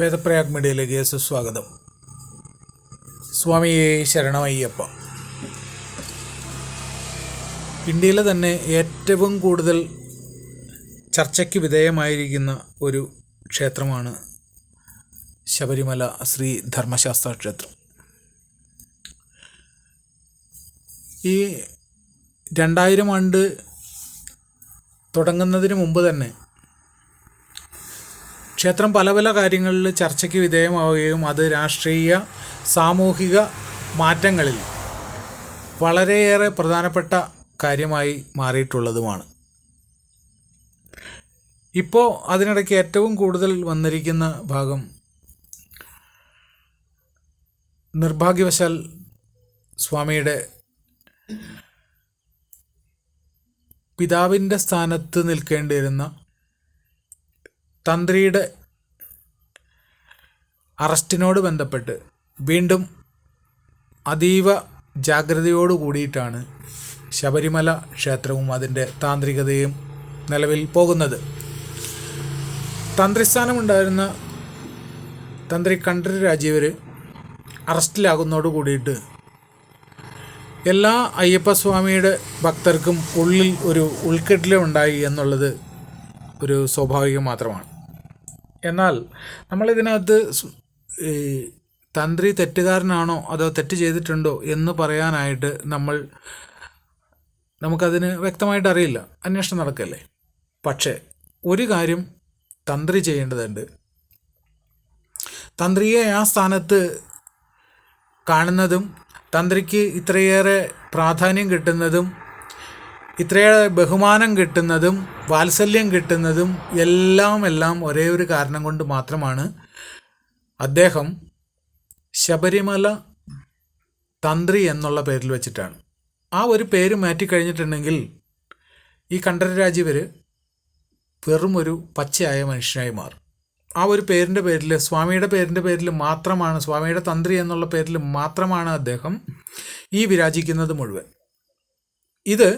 വേദപ്രയാഗ് മീഡിയയിലേക്ക് സുസ്വാഗതം. സ്വാമിയെ ശരണമയ്യപ്പ. ഇന്ത്യയിലെ തന്നെ ഏറ്റവും കൂടുതൽ ചർച്ചയ്ക്ക് വിധേയമായിരിക്കുന്ന ഒരു ക്ഷേത്രമാണ് ശബരിമല ശ്രീ ധർമ്മശാസ്ത്ര ക്ഷേത്രം. ഈ രണ്ടായിരം ആണ്ട് തുടങ്ങുന്നതിന് മുമ്പ് തന്നെ ക്ഷേത്രം പല പല കാര്യങ്ങളിൽ ചർച്ചയ്ക്ക് വിധേയമാവുകയും അത് രാഷ്ട്രീയ സാമൂഹിക മാറ്റങ്ങളിൽ വളരെയേറെ പ്രധാനപ്പെട്ട കാര്യമായി മാറിയിട്ടുള്ളതുമാണ്. ഇപ്പോൾ അതിനിടയ്ക്ക് ഏറ്റവും കൂടുതൽ വന്നിരിക്കുന്ന ഭാഗം നിർഭാഗ്യവശാൽ സ്വാമിയുടെ പിതാവിന്റെ സ്ഥാനത്ത് നിൽക്കേണ്ടിയിരുന്ന തന്ത്രിയുടെ അറസ്റ്റിനോട് ബന്ധപ്പെട്ട് വീണ്ടും അതീവ ജാഗ്രതയോട് കൂടിയിട്ടാണ് ശബരിമല ക്ഷേത്രവും അതിന്റെ താന്ത്രികതയും നിലവിൽ പോകുന്നത്. തന്ത്രിസ്ഥാനമുണ്ടായിരുന്ന തന്ത്രി കണ്ഠര് രാജീവർ അറസ്റ്റിലാകുന്നതോട് കൂടിയിട്ട് എല്ലാ അയ്യപ്പസ്വാമിയുടെ ഭക്തർക്കും ഉള്ളിൽ ഒരു ഉൾക്കെട്ടിലുണ്ടായി എന്നുള്ളത് ഒരു സ്വാഭാവികം മാത്രമാണ്. എന്നാൽ നമ്മളിതിനകത്ത് തന്ത്രി തെറ്റുകാരനാണോ അതോ തെറ്റ് ചെയ്തിട്ടുണ്ടോ എന്ന് പറയാനായിട്ട് നമ്മൾ നമുക്കതിന് വ്യക്തമായിട്ട് അറിയില്ല. അന്വേഷണം നടക്കല്ലേ? പക്ഷേ ഒരു കാര്യം തന്ത്രി ചെയ്യേണ്ടതുണ്ട്. തന്ത്രിയെ ആ സ്ഥാനത്ത് കാണുന്നതും തന്ത്രിക്ക് ഇത്രയേറെ പ്രാധാന്യം കിട്ടുന്നതും ഇത്രയേറെ ബഹുമാനം കിട്ടുന്നതും വാത്സല്യം കിട്ടുന്നതും എല്ലാം എല്ലാം ഒരേ ഒരു കാരണം കൊണ്ട് മാത്രമാണ് അദ്ദേഹം ശബരിമല തന്ത്രി എന്നുള്ള പേരിൽ വെച്ചിട്ടാണ്. ആ ഒരു പേര് മാറ്റിക്കഴിഞ്ഞിട്ടുണ്ടെങ്കിൽ ഈ കണ്ഠര രാജീവർ വെറും ഒരു പച്ചയായ മനുഷ്യനായി മാറും. ആ ഒരു പേരിന്റെ പേരിൽ സ്വാമിയുടെ പേരിന്റെ പേരിൽ മാത്രമാണ് സ്വാമിയുടെ തന്ത്രി എന്നുള്ള പേരിൽ മാത്രമാണ് അദ്ദേഹം ഈ വിരാജിക്കുന്നത് മുഴുവൻ. ഇത്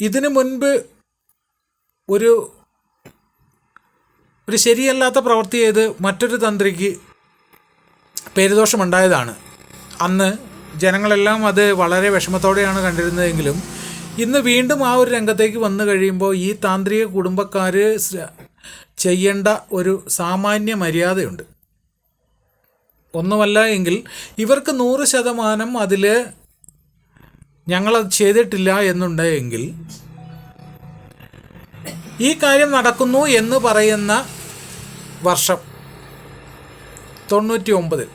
ഇതിനു മുൻപ് ഒരു ഒരു ശരിയല്ലാത്ത പ്രവൃത്തി ചെയ്ത് മറ്റൊരു തന്ത്രിക്ക് പേരുദോഷമുണ്ടായതാണ്. അന്ന് ജനങ്ങളെല്ലാം അത് വളരെ വിഷമത്തോടെയാണ് കണ്ടിരുന്നതെങ്കിലും ഇന്ന് വീണ്ടും ആ ഒരു രംഗത്തേക്ക് വന്നു കഴിയുമ്പോൾ ഈ താന്ത്രിക കുടുംബക്കാർ ചെയ്യേണ്ട ഒരു സാമാന്യ മര്യാദയുണ്ട്. ഒന്നുമല്ല എങ്കിൽ ഇവർക്ക് നൂറ് ശതമാനം അതിൽ ഞങ്ങളത് ചെയ്തിട്ടില്ല എന്നുണ്ടെങ്കിൽ ഈ കാര്യം നടക്കുന്നു എന്ന് പറയുന്ന വർഷം തൊണ്ണൂറ്റി ഒമ്പതിൽ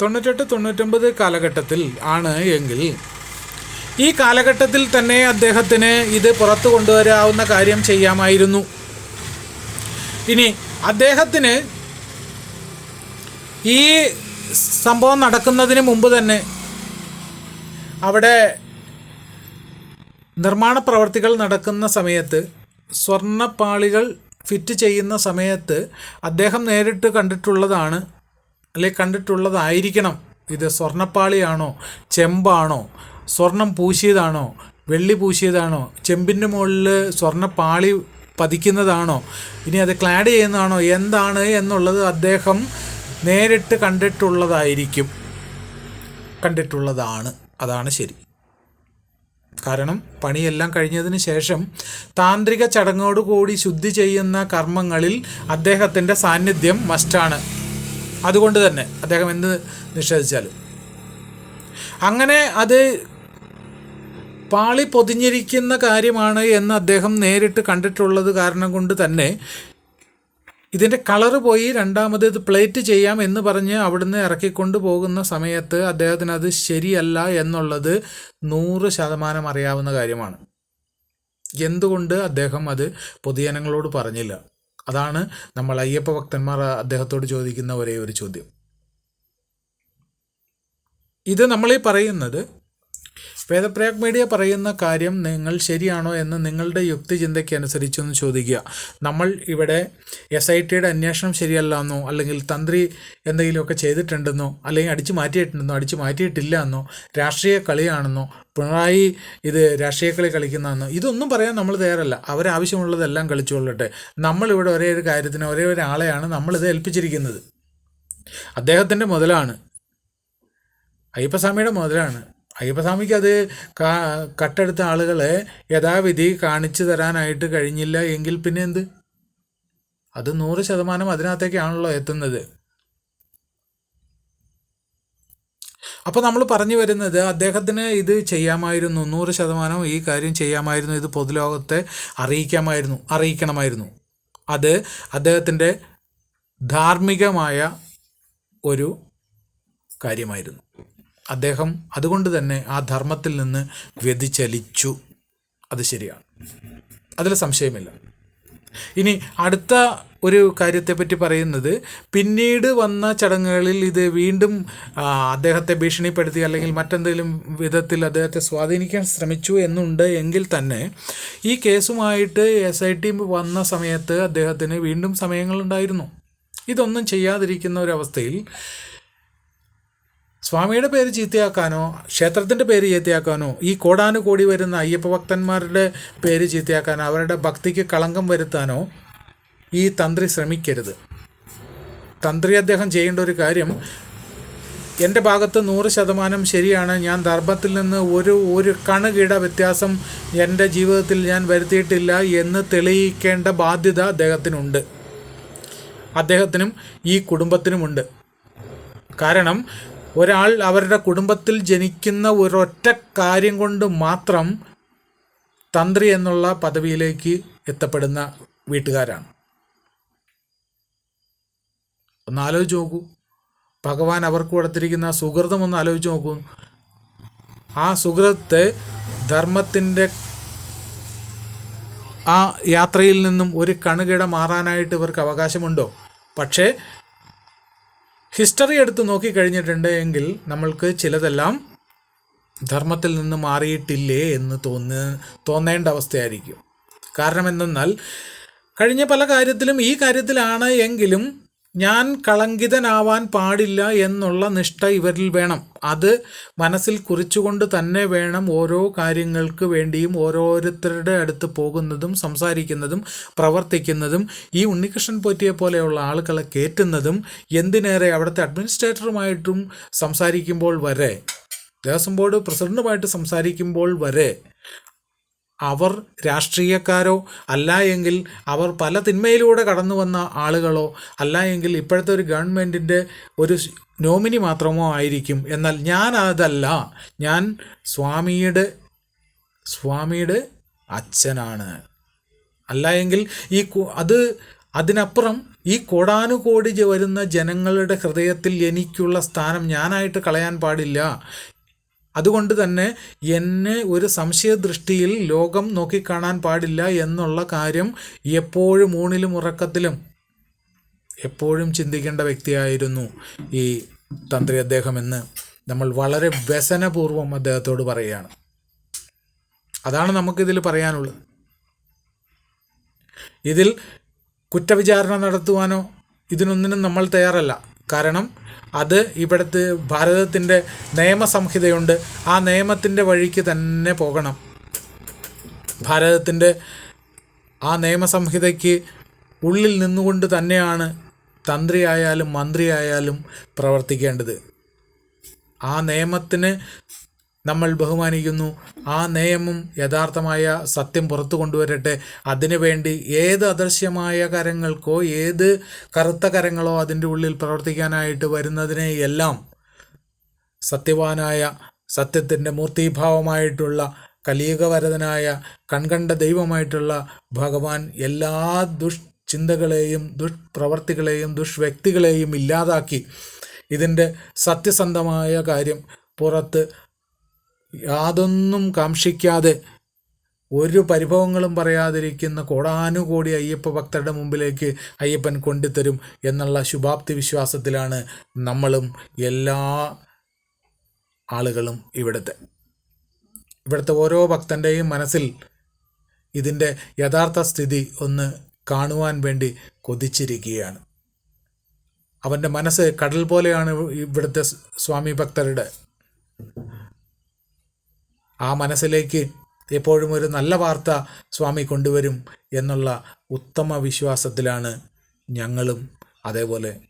തൊണ്ണൂറ്റെട്ട് തൊണ്ണൂറ്റൊമ്പത് കാലഘട്ടത്തിൽ ആണ് എങ്കിൽ ഈ കാലഘട്ടത്തിൽ തന്നെ അദ്ദേഹത്തിന് ഇത് പുറത്തു കൊണ്ടുവരാവുന്ന കാര്യം ചെയ്യാമായിരുന്നു. ഇനി അദ്ദേഹത്തിന് ഈ സംഭവം നടക്കുന്നതിന് മുമ്പ് തന്നെ അവിടെ നിർമ്മാണ പ്രവർത്തികൾ നടക്കുന്ന സമയത്ത് സ്വർണപ്പാളികൾ ഫിറ്റ് ചെയ്യുന്ന സമയത്ത് അദ്ദേഹം നേരിട്ട് കണ്ടിട്ടുള്ളതാണ് അല്ലെ കണ്ടിട്ടുള്ളതായിരിക്കണം. ഇത് സ്വർണപ്പാളിയാണോ ചെമ്പാണോ സ്വർണം പൂശിയതാണോ വെള്ളി പൂശിയതാണോ ചെമ്പിന്റെ മുകളിൽ സ്വർണപ്പാളി പതിക്കുന്നതാണോ ഇനി അത് ക്ലാഡ് ചെയ്യുന്നതാണോ എന്താണ് എന്നുള്ളത് അദ്ദേഹം നേരിട്ട് കണ്ടിട്ടുള്ളതായിരിക്കും. കണ്ടിട്ടുള്ളതാണ്. അതാണ് ശരി. കാരണം പണിയെല്ലാം കഴിഞ്ഞതിന് ശേഷം താന്ത്രിക ചടങ്ങോടുകൂടി ശുദ്ധി ചെയ്യുന്ന കർമ്മങ്ങളിൽ അദ്ദേഹത്തിന്റെ സാന്നിധ്യം മസ്റ്റാണ്. അതുകൊണ്ട് തന്നെ അദ്ദേഹം എന്ത് നിഷേധിച്ചാലും. അങ്ങനെ അത് പാളി പൊതിഞ്ഞിരിക്കുന്ന കാര്യമാണ് എന്ന് അദ്ദേഹം നേരിട്ട് കണ്ടിട്ടുള്ളത് കാരണം കൊണ്ട് തന്നെ ഇതിന്റെ കളറ് പോയി രണ്ടാമത് ഇത് പ്ലേറ്റ് ചെയ്യാം എന്ന് പറഞ്ഞ് അവിടുന്ന് ഇറക്കിക്കൊണ്ട് പോകുന്ന സമയത്ത് അദ്ദേഹത്തിന് അത് ശരിയല്ല എന്നുള്ളത് നൂറ് ശതമാനം അറിയാവുന്ന കാര്യമാണ്. എന്തുകൊണ്ട് അദ്ദേഹം അത് പൊതുജനങ്ങളോട് പറഞ്ഞില്ല? അതാണ് നമ്മൾ അയ്യപ്പ ഭക്തന്മാർ അദ്ദേഹത്തോട് ചോദിക്കുന്ന ഒരേ ഒരു ചോദ്യം. ഇത് നമ്മളീ പറയുന്നത് വേദപ്രയാഗ് മീഡിയ പറയുന്ന കാര്യം നിങ്ങൾ ശരിയാണോ എന്ന് നിങ്ങളുടെ യുക്തിചിന്തയ്ക്ക് അനുസരിച്ചൊന്ന് ചോദിക്കുക. നമ്മൾ ഇവിടെ എസ് ഐ ടിയുടെ അന്വേഷണം ശരിയല്ല എന്നോ അല്ലെങ്കിൽ തന്ത്രി എന്തെങ്കിലുമൊക്കെ ചെയ്തിട്ടുണ്ടെന്നോ അല്ലെങ്കിൽ അടിച്ചു മാറ്റിയിട്ടുണ്ടെന്നോ അടിച്ചു മാറ്റിയിട്ടില്ല എന്നോ രാഷ്ട്രീയ കളിയാണെന്നോ പിണറായി ഇത് രാഷ്ട്രീയ കളി കളിക്കുന്നതെന്നോ ഇതൊന്നും പറയാൻ നമ്മൾ തയ്യാറല്ല. അവരാവശ്യമുള്ളതെല്ലാം കളിച്ചുകൊള്ളട്ടെ. നമ്മളിവിടെ ഒരേ ഒരു കാര്യത്തിന് ഒരേ ഒരാളെയാണ് നമ്മളിത് ഏൽപ്പിച്ചിരിക്കുന്നത്. അദ്ദേഹത്തിന്റെ മുതലാണ്. അയ്യപ്പസ്വാമിയുടെ മുതലാണ്. അയ്യപ്പസ്വാമിക്ക് അത് കട്ടെടുത്ത ആളുകളെ യഥാവിധി കാണിച്ചു തരാനായിട്ട് കഴിഞ്ഞില്ല എങ്കിൽ പിന്നെ എന്ത്? അത് നൂറ് ശതമാനം അതിനകത്തേക്കാണല്ലോ എത്തുന്നത്. അപ്പോൾ നമ്മൾ പറഞ്ഞു വരുന്നത് അദ്ദേഹത്തിന് ഇത് ചെയ്യാമായിരുന്നു നൂറ് ശതമാനം ഈ കാര്യം ചെയ്യാമായിരുന്നു ഇത് പൊതുലോകത്തെ അറിയിക്കാമായിരുന്നു അറിയിക്കണമായിരുന്നു. അത് അദ്ദേഹത്തിന്റെ ധാർമ്മികമായ ഒരു കാര്യമായിരുന്നു. അദ്ദേഹം അതുകൊണ്ട് തന്നെ ആ ധർമ്മത്തിൽ നിന്ന് വ്യതിചലിച്ചു. അത് ശരിയാണ്. അതിൽ സംശയമില്ല. ഇനി അടുത്ത ഒരു കാര്യത്തെപ്പറ്റി പറയുന്നത് പിന്നീട് വന്ന ചടങ്ങുകളിൽ ഇത് വീണ്ടും അദ്ദേഹത്തെ ഭീഷണിപ്പെടുത്തി അല്ലെങ്കിൽ മറ്റെന്തെങ്കിലും വിധത്തിൽ അദ്ദേഹത്തെ സ്വാധീനിക്കാൻ ശ്രമിച്ചു എന്നുണ്ട് എങ്കിൽ തന്നെ ഈ കേസുമായിട്ട് എസ് ഐ ടി വന്ന സമയത്ത് അദ്ദേഹത്തിന് വീണ്ടും സമയങ്ങളുണ്ടായിരുന്നു. ഇതൊന്നും ചെയ്യാതിരിക്കുന്ന ഒരവസ്ഥയിൽ സ്വാമിയുടെ പേര് ചീത്തയാക്കാനോ ക്ഷേത്രത്തിന്റെ പേര് ചീത്തയാക്കാനോ ഈ കോടാനുകോടി വരുന്ന അയ്യപ്പ ഭക്തന്മാരുടെ പേര് ചീത്തയാക്കാനോ അവരുടെ ഭക്തിക്ക് കളങ്കം വരുത്താനോ ഈ തന്ത്രി ശ്രമിക്കരുത്. തന്ത്രി അദ്ദേഹം ചെയ്യേണ്ട ഒരു കാര്യം എന്റെ ഭാഗത്ത് നൂറ് ശതമാനം ശരിയാണ്. ഞാൻ ധർമ്മത്തിൽ നിന്ന് ഒരു ഒരു കണുകിട വ്യത്യാസം എന്റെ ജീവിതത്തിൽ ഞാൻ വരുത്തിയിട്ടില്ല എന്ന് തെളിയിക്കേണ്ട ബാധ്യത അദ്ദേഹത്തിനുണ്ട്. അദ്ദേഹത്തിനും ഈ കുടുംബത്തിനുമുണ്ട്. കാരണം ഒരാൾ അവരുടെ കുടുംബത്തിൽ ജനിക്കുന്ന ഒരൊറ്റ കാര്യം കൊണ്ട് മാത്രം തന്ത്രി എന്നുള്ള പദവിയിലേക്ക് എത്തപ്പെടുന്ന വീട്ടുകാരാണ്. ഒന്ന് ആലോചിച്ച് നോക്കൂ. ഭഗവാൻ അവർക്ക് കൊടുത്തിരിക്കുന്ന സുഹൃതം ഒന്ന് ആലോചിച്ച് നോക്കൂ. ആ സുഹൃത്തെ ധർമ്മത്തിന്റെ ആ യാത്രയിൽ നിന്നും ഒരു കണുകിട മാറാനായിട്ട് ഇവർക്ക് അവകാശമുണ്ടോ? പക്ഷേ ഹിസ്റ്ററി എടുത്ത് നോക്കിക്കഴിഞ്ഞിട്ടുണ്ട് എങ്കിൽ നമ്മൾക്ക് ചിലതെല്ലാം ധർമ്മത്തിൽ നിന്ന് മാറിയിട്ടില്ലേ എന്ന് തോന്ന തോന്നേണ്ട അവസ്ഥയായിരിക്കും. കാരണം എന്തെന്നാൽ കഴിഞ്ഞ പല കാര്യത്തിലും ഈ കാര്യത്തിലാണ് എങ്കിലും ഞാൻ കളങ്കിതനാവാൻ പാടില്ല എന്നുള്ള നിഷ്ഠ ഇവരിൽ വേണം. അത് മനസ്സിൽ കുറിച്ചുകൊണ്ട് തന്നെ വേണം ഓരോ കാര്യങ്ങൾക്ക് വേണ്ടിയും ഓരോരുത്തരുടെ അടുത്ത് പോകുന്നതും സംസാരിക്കുന്നതും പ്രവർത്തിക്കുന്നതും ഈ ഉണ്ണികൃഷ്ണൻ പോറ്റിയെ പോലെയുള്ള ആളുകളെ കയറ്റുന്നതും എന്തിനേറെ അവിടുത്തെ അഡ്മിനിസ്ട്രേറ്ററുമായിട്ടും സംസാരിക്കുമ്പോൾ വരെ ദേവസ്വം ബോർഡ് പ്രസിഡന്റുമായിട്ട് സംസാരിക്കുമ്പോൾ വരെ അവർ രാഷ്ട്രീയക്കാരോ അല്ല എങ്കിൽ അവർ പല തിന്മയിലൂടെ കടന്നു വന്ന ആളുകളോ അല്ല എങ്കിൽ ഇപ്പോഴത്തെ ഒരു ഗവൺമെന്റിന്റെ ഒരു നോമിനി മാത്രമോ ആയിരിക്കും. എന്നാൽ ഞാൻ അതല്ല. ഞാൻ സ്വാമിയുടെ സ്വാമിയുടെ അച്ഛനാണ്. അല്ല എങ്കിൽ ഈ അത് അതിനപ്പുറം ഈ കോടാനുകോടി വരുന്ന ജനങ്ങളുടെ ഹൃദയത്തിൽ എനിക്കുള്ള സ്ഥാനം ഞാനായിട്ട് കളയാൻ പാടില്ല. അതുകൊണ്ട് തന്നെ എന്നെ ഒരു സംശയദൃഷ്ടിയിൽ ലോകം നോക്കിക്കാണാൻ പാടില്ല എന്നുള്ള കാര്യം എപ്പോഴും ഊണിലും ഉറക്കത്തിലും എപ്പോഴും ചിന്തിക്കേണ്ട വ്യക്തിയായിരുന്നു ഈ തന്ത്രി അദ്ദേഹം എന്ന് നമ്മൾ വളരെ വ്യസനപൂർവം അദ്ദേഹത്തോട് പറയുകയാണ്. അതാണ് നമുക്കിതിൽ പറയാനുള്ളത്. ഇതിൽ കുറ്റവിചാരണ നടത്തുവാനോ ഇതിനൊന്നിനും നമ്മൾ തയ്യാറല്ല. കാരണം അത് ഇവിടുത്തെ ഭാരതത്തിന്റെ നിയമസംഹിതയുണ്ട്. ആ നിയമത്തിന്റെ വഴിക്ക് തന്നെ പോകണം. ഭാരതത്തിന്റെ ആ നിയമസംഹിതയ്ക്ക് ഉള്ളിൽ നിന്നുകൊണ്ട് തന്നെയാണ് തന്ത്രിയായാലും മന്ത്രിയായാലും പ്രവർത്തിക്കേണ്ടത്. ആ നിയമത്തിന് നമ്മൾ ബഹുമാനിക്കുന്നു. ആ നിയമം യഥാർത്ഥമായ സത്യം പുറത്തു കൊണ്ടുവരട്ടെ. അതിനുവേണ്ടി ഏത് അദൃശ്യമായ കരങ്ങൾക്കോ ഏത് കറുത്ത കരങ്ങളോ അതിന്റെ ഉള്ളിൽ പ്രവർത്തിക്കാനായിട്ട് വരുന്നതിനെയെല്ലാം സത്യവാനായ സത്യത്തിന്റെ മൂർത്തിഭാവമായിട്ടുള്ള കലീകവരതനായ കൺകണ്ട ദൈവമായിട്ടുള്ള ഭഗവാൻ എല്ലാ ദുഷ്ചിന്തകളെയും ദുഷ്പ്രവർത്തികളെയും ദുഷ്വ്യക്തികളെയും ഇല്ലാതാക്കി ഇതിന്റെ സത്യസന്ധമായ കാര്യം പുറത്ത് യാതൊന്നും കാക്ഷിക്കാതെ ഒരു പരിഭവങ്ങളും പറയാതിരിക്കുന്ന കോടാനുകോടി അയ്യപ്പ ഭക്തരുടെ മുമ്പിലേക്ക് അയ്യപ്പൻ കൊണ്ടുതരും എന്നുള്ള ശുഭാപ്തി വിശ്വാസത്തിലാണ് നമ്മളും എല്ലാ ആളുകളും ഇവിടുത്തെ. ഇവിടുത്തെ ഓരോ ഭക്തന്റെയും മനസ്സിൽ ഇതിന്റെ യഥാർത്ഥ സ്ഥിതി ഒന്ന് കാണുവാൻ വേണ്ടി കൊതിച്ചിരിക്കുകയാണ്. അവന്റെ മനസ്സ് കടൽ പോലെയാണ് ഇവിടുത്തെ സ്വാമി ഭക്തരുടെ ആ മനസ്സിലേക്ക് എപ്പോഴും ഒരു നല്ല വാർത്ത സ്വാമി കൊണ്ടുവരും എന്നുള്ള ഉത്തമ വിശ്വാസത്തിലാണ് ഞങ്ങളും അതേപോലെ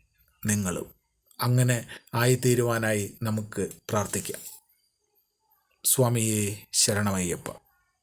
നിങ്ങളും. അങ്ങനെ ആയിത്തീരുവാനായി നമുക്ക് പ്രാർത്ഥിക്കാം. സ്വാമിയെ ശരണമയ്യപ്പ.